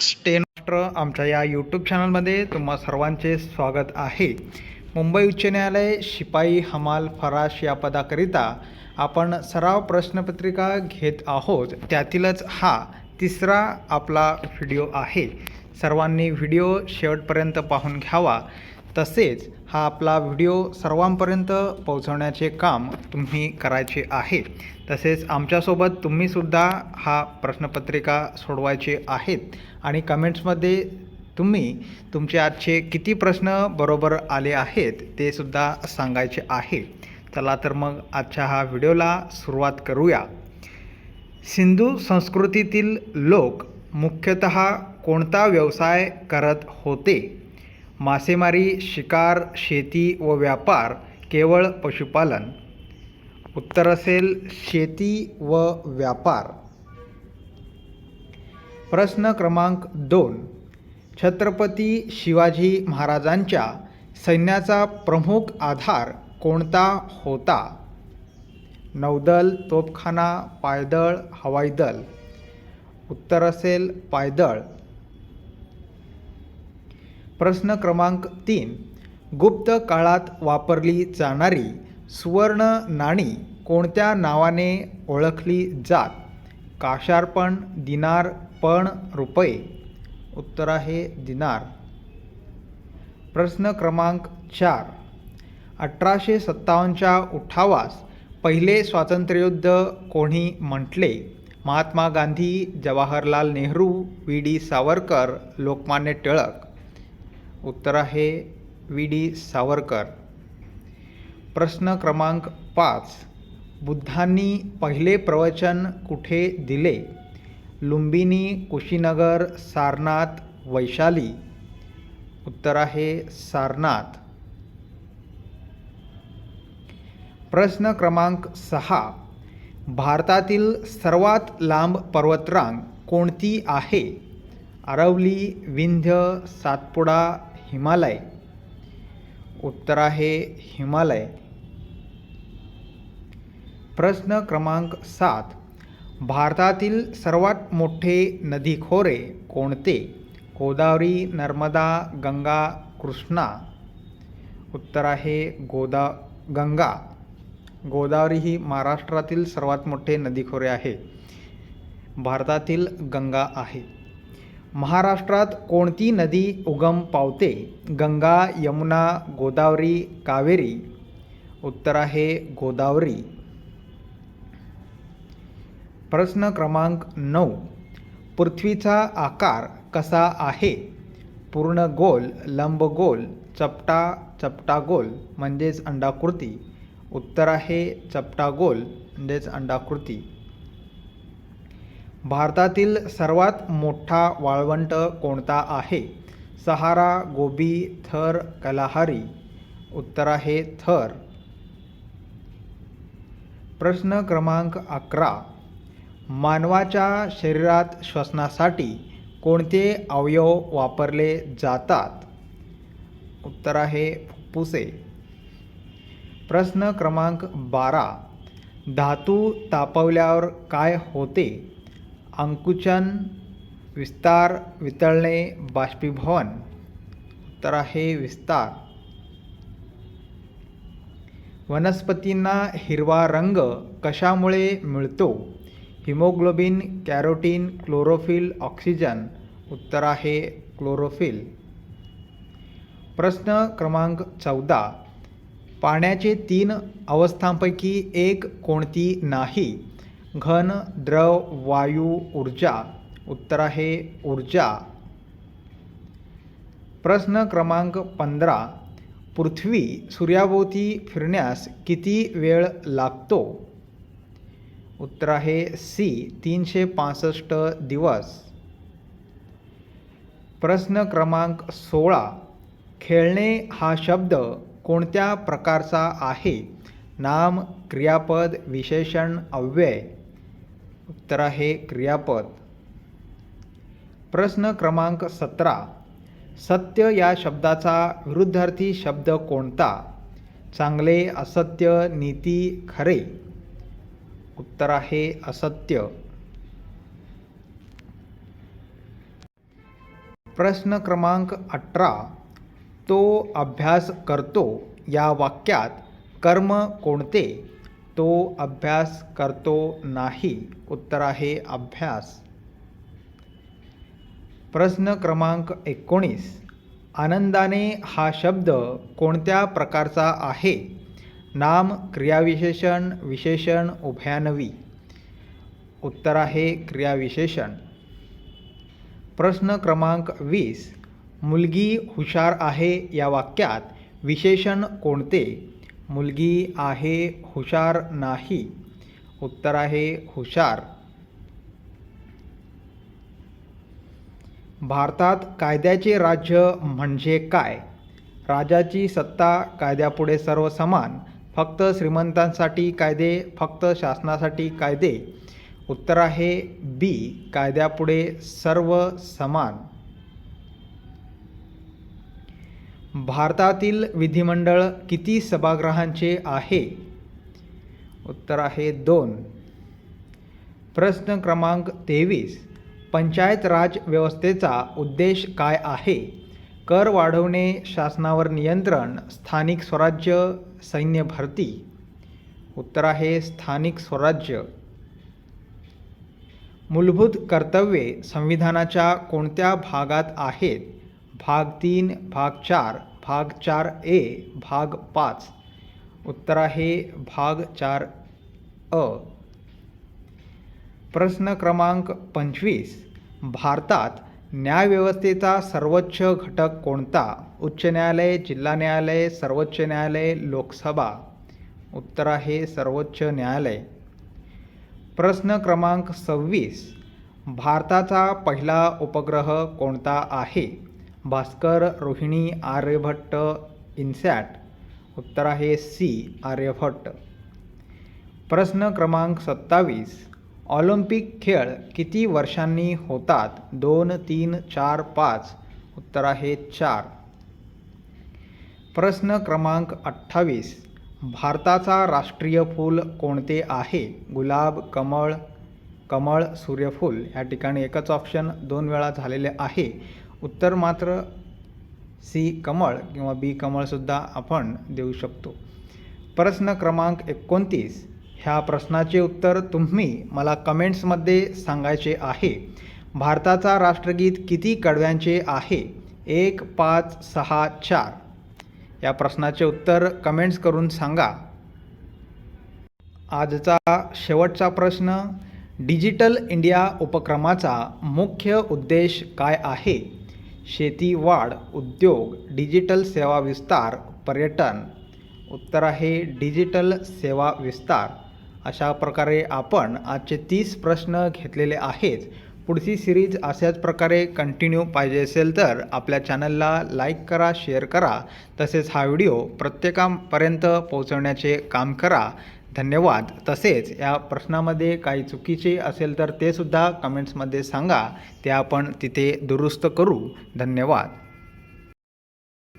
स्टेनॉस्ट्र आमच्या या यूट्यूब चॅनलमध्ये तुम्हा सर्वांचे स्वागत आहे. मुंबई उच्च न्यायालय शिपाई हमाल फराश या पदाकरिता आपण सराव प्रश्नपत्रिका घेत आहोत. त्यातीलच हा तिसरा आपला व्हिडिओ आहे. सर्वांनी व्हिडिओ शेवटपर्यंत पाहून घ्यावा. तसेच हा आपला व्हिडिओ सर्वांपर्यंत पोहोचवण्याचे काम तुम्ही करायचे आहे. तसेच आमच्यासोबत तुम्हीसुद्धा हा प्रश्नपत्रिका सोडवायचे आहेत आणि कमेंट्समध्ये तुम्ही तुमचे आजचे किती प्रश्न बरोबर आले आहेत ते सुद्धा सांगायचे आहे. चला तर मग आजच्या हा व्हिडिओला सुरुवात करूया. सिंधू संस्कृतीतील लोक मुख्यतः कोणता व्यवसाय करत होते? मासेमारी शिकार शेती व व्यापार केवळ पशुपालन. उत्तर असेल शेती व व्यापार. प्रश्न क्रमांक दोन. छत्रपती शिवाजी महाराजांच्या सैन्याचा प्रमुख आधार कोणता होता? नौदल तोफखाना पायदळ हवाई दल. उत्तर असेल पायदळ. प्रश्न क्रमांक तीन. गुप्त काळात वापरली जाणारी सुवर्ण नाणी कोणत्या नावाने ओळखली जात? काशार्पण दिनार पण रुपये. उत्तर आहे दिनार. प्रश्न क्रमांक चार. अठराशे सत्तावन्नच्या उठावास पहिले स्वातंत्र्ययुद्ध कोणी म्हटले? Mahatma Gandhi Jawaharlal Nehru V D. Savarkar Lokmanya Tilak. उत्तर आहे वी डी सावरकर. प्रश्न क्रमांक पाच. बुद्धांनी पहिले प्रवचन कुठे दिले? लुंबिनी कुशीनगर सारनाथ वैशाली. उत्तर आहे सारनाथ. प्रश्न क्रमांक सहा. भारतातील सर्वात लांब पर्वतरांग कोणती आहे? अरवली विंध्य सातपुडा हिमालय. उत्तर आहे हिमालय. प्रश्न क्रमांक सात. भारतातील सर्वात मोठे नदीखोरे कोणते? गोदावरी नर्मदा गंगा कृष्णा. उत्तर आहे गोदा गंगा. गोदावरी ही महाराष्ट्रातील सर्वात मोठे नदीखोरे आहे. भारतातील गंगा आहे. महाराष्ट्रात कोणती नदी उगम पावते? गंगा यमुना गोदावरी कावेरी. उत्तर आहे गोदावरी. प्रश्न क्रमांक नऊ. पृथ्वीचा आकार कसा आहे? पूर्ण गोल लंबगोल चपटा चपटा गोल म्हणजेच अंडाकृती. उत्तर आहे चपटा गोल म्हणजेच अंडाकृती. भारतातील सर्वात मोठा वाळवंट कोणता आहे? सहारा गोबी थर कलाहारी. उत्तर आहे थर. प्रश्न क्रमांक अकरा. मानवाच्या शरीरात श्वसनासाठी कोणते अवयव वापरले जातात? उत्तर आहे फुप्फुसे. प्रश्न क्रमांक बारा. धातू तापवल्यावर काय होते? अंकुचन विस्तार वितळणे बाष्पीभवन तर आहे विस्तार. वनस्पतींना हिरवा रंग कशामुळे मिळतो? हिमोग्लोबिन कॅरोटीन क्लोरोफिल ऑक्सिजन उत्तर आहे क्लोरोफिल. प्रश्न क्रमांक चौदा. पाण्याचे तीन अवस्थांपैकी एक कोणती नाही? घन द्रव वायू ऊर्जा उत्तर आहे ऊर्जा. प्रश्न क्रमांक पंधरा. पृथ्वी सूर्याभोवती फिरण्यास किती वेळ लागतो? उत्तर आहे सी तीनशे पासष्ट दिवस. प्रश्न क्रमांक सोळा. खेळणे हा शब्द कोणत्या प्रकारचा आहे? नाम क्रियापद विशेषण अव्यय. उत्तर आहे क्रियापद. प्रश्न क्रमांक सतरा. सत्य या शब्दाचा विरुद्धार्थी शब्द कोणता? चांगले असत्य नीती खरे. उत्तर आहे असत्य. प्रश्न क्रमांक अठरा. तो अभ्यास करतो या वाक्यात कर्म कोणते? तो अभ्यास करतो नाही. उत्तर आहे अभ्यास. प्रश्न क्रमांक एकोणीस. आनंदाने हा शब्द कोणत्या प्रकारचा आहे? नाम क्रियाविशेषण विशेषण उभयानवी. उत्तर आहे क्रियाविशेषण. प्रश्न क्रमांक वीस. मुलगी हुशार आहे या वाक्यात विशेषण कोणते? मुलगी आहे हुशार नाही. उत्तर आहे हुशार. भारतात कायद्याचे राज्य म्हणजे काय? राजाची सत्ता कायद्यापुढे सर्व समान. फक्त श्रीमंतांसाठी कायदे फक्त शासनासाठी कायदे. उत्तर आहे बी कायद्यापुढे सर्व समान. भारतातील विधिमंडळ किती सभागृहांचे आहे? उत्तर आहे दोन. प्रश्न क्रमांक तेवीस. पंचायत राज व्यवस्थेचा उद्देश काय आहे? कर वाढवणे शासनावर नियंत्रण स्थानिक स्वराज्य सैन्य भरती. उत्तर आहे स्थानिक स्वराज्य. मूलभूत कर्तव्ये संविधानाच्या कोणत्या भागात आहेत? भाग तीन भाग चार भाग चार ए भाग पाच. उत्तर आहे भाग चार अ. प्रश्न क्रमांक पंचवीस. भारतात न्यायव्यवस्थेचा सर्वोच्च घटक कोणता? उच्च न्यायालय जिल्हा न्यायालय सर्वोच्च न्यायालय लोकसभा. उत्तर आहे सर्वोच्च न्यायालय. प्रश्न क्रमांक सव्वीस. भारताचा पहिला उपग्रह कोणता आहे? भास्कर रोहिणी आर्यभट्ट इन्सॅट. उत्तर आहे सी आर्यभट्ट. प्रश्न क्रमांक सत्तावीस. ऑलिम्पिक खेळ किती वर्षांनी होतात? दोन तीन चार पाच. उत्तर आहे चार. प्रश्न क्रमांक अठ्ठावीस. भारताचा राष्ट्रीय फूल कोणते आहे? गुलाब कमळ कमळ सूर्यफूल. या ठिकाणी एकच ऑप्शन दोन वेळा झालेले आहे. उत्तर मात्र सी कमळ किंवा बी कमळसुद्धा आपण देऊ शकतो. प्रश्न क्रमांक एकोणतीस. ह्या प्रश्नाचे उत्तर तुम्ही मला कमेंट्समध्ये सांगायचे आहे. भारताचा राष्ट्रगीत किती कडव्यांचे आहे? एक पाच सहा चार. या प्रश्नाचे उत्तर कमेंट्स करून सांगा. आजचा शेवटचा प्रश्न डिजिटल इंडिया उपक्रमाचा मुख्य उद्देश काय आहे? शेती वाढ उद्योग डिजिटल सेवा विस्तार पर्यटन उत्तर आहे डिजिटल सेवा विस्तार. अशा प्रकारे आपण आजचे तीस प्रश्न घेतलेले आहेत. पुढची सिरीज अशाच प्रकारे कंटिन्यू पाहिजे असेल तर आपल्या चॅनलला लाईक करा शेअर करा. तसेच हा व्हिडिओ प्रत्येकापर्यंत पोहोचवण्याचे काम करा. धन्यवाद. तसेच या प्रश्नामध्ये काही चुकीचे असेल तर ते सुद्धा कमेंट्समध्ये सांगा. ते आपण तिथे दुरुस्त करू. धन्यवाद.